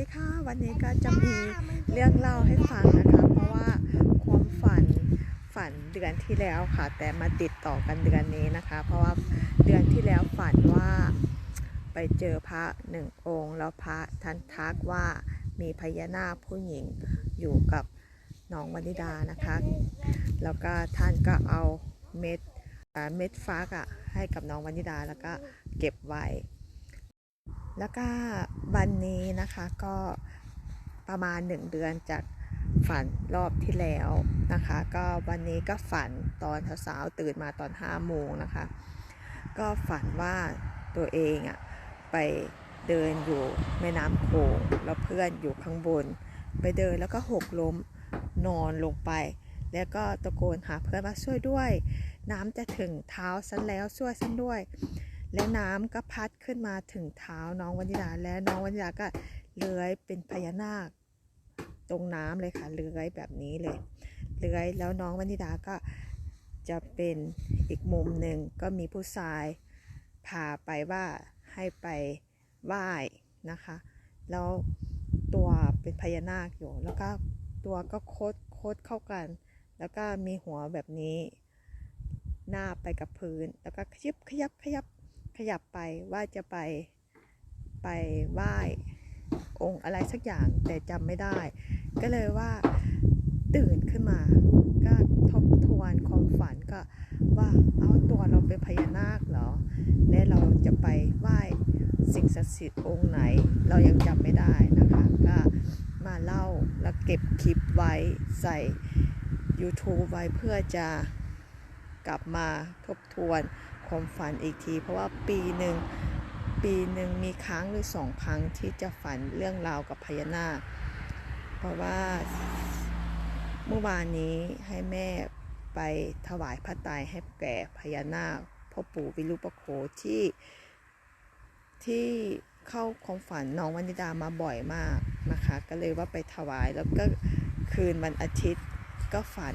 ดีค่ะ วันนี้ก็จะมีเรื่องเล่าให้ฟังนะคะ เพราะว่าความฝันฝันเดือนที่แล้วค่ะ แต่มาติดต่อกันเดือนนี้นะคะ เพราะว่าเดือนที่แล้วฝันว่าไปเจอพระหนึ่งองค์ แล้วพระท่านทักว่ามีพญานาคผู้หญิงอยู่กับน้องวนิดานะคะ แล้วก็ท่านก็เอาเม็ดเม็ดฟักอะให้กับน้องวนิดาแล้วก็เก็บไว้ แล้วก็วันนี้นะคะก็ประมาณหนึ่งเดือนจากฝันรอบที่แล้วนะคะ ก็วันนี้ก็ฝันตอนเช้าตื่นมาตอนห้าโมงนะคะ ก็ฝันว่าตัวเองอะไปเดินอยู่แม่น้ำโขงแล้วเพื่อนอยู่ข้างบน ไปเดินแล้วก็หกล้มนอนลงไป แล้วก็ตะโกนหาเพื่อนว่าช่วยด้วย น้ำจะถึงเท้าฉันแล้วช่วยฉันด้วย แล้วน้ำก็พัดขึ้นมาถึงเท้าน้องวันิดาและน้องวันิดาก็เลื้อยเป็นพญานาค ตรงน้ำเลยค่ะเลื้อยแบบนี้เลยเลื้อยแล้วน้องวันิดาก็จะเป็นอีกมุมหนึ่งก็มีผู้ชายพาไปว่าให้ไปไหว้นะคะ แล้วตัวเป็นพญานาคอยู่ แล้วก็ตัวก็โคดโคดเข้ากัน แล้วก็มีหัวแบบนี้ หน้าไปกับพื้น แล้วก็ขยับขยับขยับ ยับไปว่าจะไปไปไหว้องค์อะไรสักอย่างแต่จำไม่ได้ ก็เลยว่าตื่นขึ้นมา ก็ทบทวนความฝันก็ว่าเอาตัวเราเป็นพญานาคเหรอ และเราจะไปไหว้สิ่งศักดิ์สิทธิ์องค์ไหน เรายังจำไม่ได้นะคะ ก็มาเล่าแล้วเก็บคลิปไว้ใส่ YouTube ไว้เพื่อจะกลับมาทบทวน ความฝันอีกที เพราะว่าปีหนึ่งปีหนึ่งมีครั้งหรือสองครั้งที่จะฝันเรื่องราวกับพญานาค เพราะว่าเมื่อวานนี้ให้แม่ไปถวายพระไตรให้แก่พญานาคพ่อปู่วิรุปโขที่ที่เข้าความฝันน้องวันิดามาบ่อยมากนะคะ ก็เลยว่าไปถวายแล้วก็คืนวันอาทิตย์ก็ฝัน